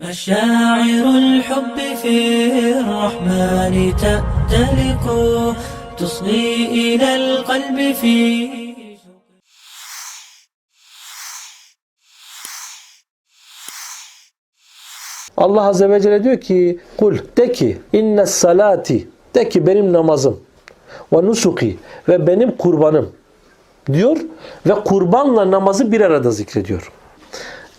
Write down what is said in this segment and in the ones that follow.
مشاعر الحب في الرحمن تأتلق تصغي إلى القلب في Allah Azze ve Celle diyor ki kul de ki inne salati de ki benim namazım ve nusuki ve benim kurbanım diyor ve kurbanla namazı bir arada zikrediyor.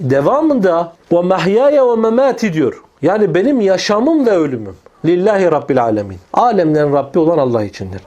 Devamında ve mahyaya ve memati diyor. Yani benim yaşamım ve ölümüm. Lillahi Rabbil alemin. Alemlerin Rabbi olan Allah içindir.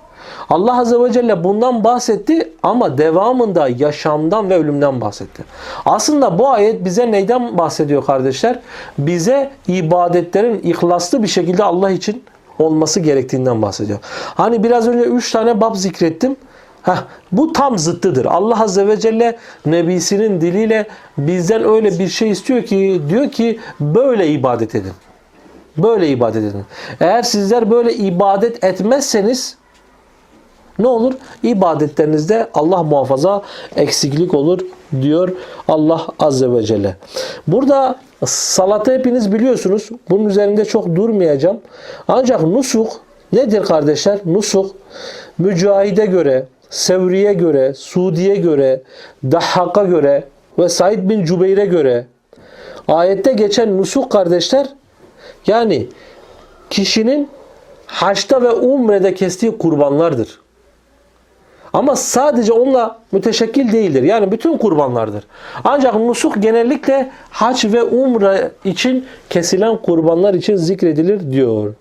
Allah Azze ve Celle bundan bahsetti ama devamında yaşamdan ve ölümden bahsetti. Aslında bu ayet bize neyden bahsediyor kardeşler? Bize ibadetlerin ihlaslı bir şekilde Allah için olması gerektiğinden bahsediyor. Hani biraz önce 3 tane bab zikrettim. Heh, bu tam zıttıdır. Allah Azze ve Celle Nebisinin diliyle bizden öyle bir şey istiyor ki diyor ki böyle ibadet edin. Böyle ibadet edin. Eğer sizler böyle ibadet etmezseniz ne olur? İbadetlerinizde Allah muhafaza eksiklik olur diyor Allah Azze ve Celle. Burada salatı hepiniz biliyorsunuz. Bunun üzerinde çok durmayacağım. Ancak nusuk nedir kardeşler? Nusuk Mücahide göre, Sevri'ye göre, Sudi'ye göre, Dahhak'a göre ve Said bin Cübeyr'e göre ayette geçen nusuk kardeşler yani kişinin haçta ve umrede kestiği kurbanlardır. Ama sadece onunla müteşekkil değildir. Yani bütün kurbanlardır. Ancak nusuk genellikle hac ve umre için kesilen kurbanlar için zikredilir diyor.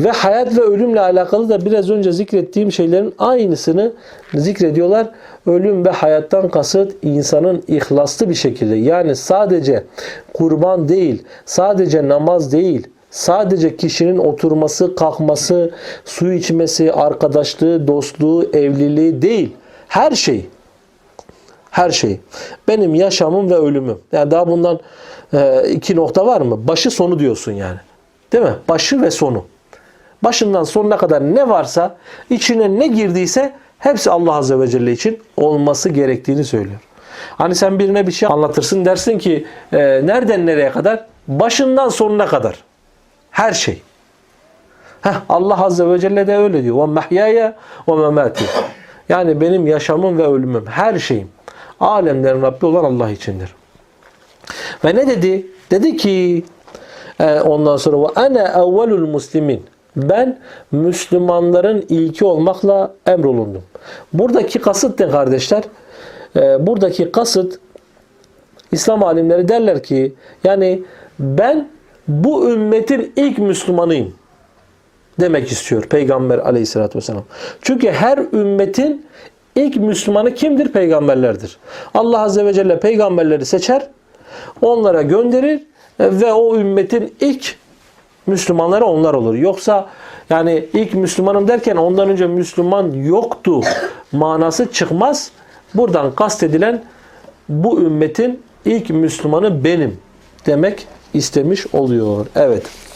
Ve hayat ve ölümle alakalı da biraz önce zikrettiğim şeylerin aynısını zikrediyorlar. Ölüm ve hayattan kasıt insanın ihlaslı bir şekilde yani sadece kurban değil, sadece namaz değil, Sadece kişinin oturması, kalkması, su içmesi, arkadaşlığı, dostluğu, evliliği değil. Her şey. Her şey. Benim yaşamım ve ölümüm. Yani daha bundan e, iki nokta var mı? Başı sonu diyorsun yani. Değil mi? Başı ve sonu. Başından sonuna kadar ne varsa, içine ne girdiyse hepsi Allah Azze ve Celle için olması gerektiğini söylüyor. Hani sen birine bir şey anlatırsın dersin ki e, nereden nereye kadar? Başından sonuna kadar. Her şey. Heh, Allah Azze ve Celle de öyle diyor. Ve memati. Yani benim yaşamım ve ölümüm, her şeyim. Alemlerin Rabbi olan Allah içindir. Ve ne dedi? Dedi ki e, ondan sonra ana evvelul muslimin. Ben Müslümanların ilki olmakla emrolundum. Buradaki kasıt ne kardeşler? E, buradaki kasıt İslam alimleri derler ki yani ben bu ümmetin ilk Müslümanıyım demek istiyor Peygamber aleyhissalatü vesselam. Çünkü her ümmetin ilk Müslümanı kimdir? Peygamberlerdir. Allah azze ve celle peygamberleri seçer, onlara gönderir ve o ümmetin ilk Müslümanları onlar olur. Yoksa yani ilk Müslümanım derken ondan önce Müslüman yoktu manası çıkmaz. Buradan kastedilen bu ümmetin ilk Müslümanı benim demek istemiş oluyor. Evet.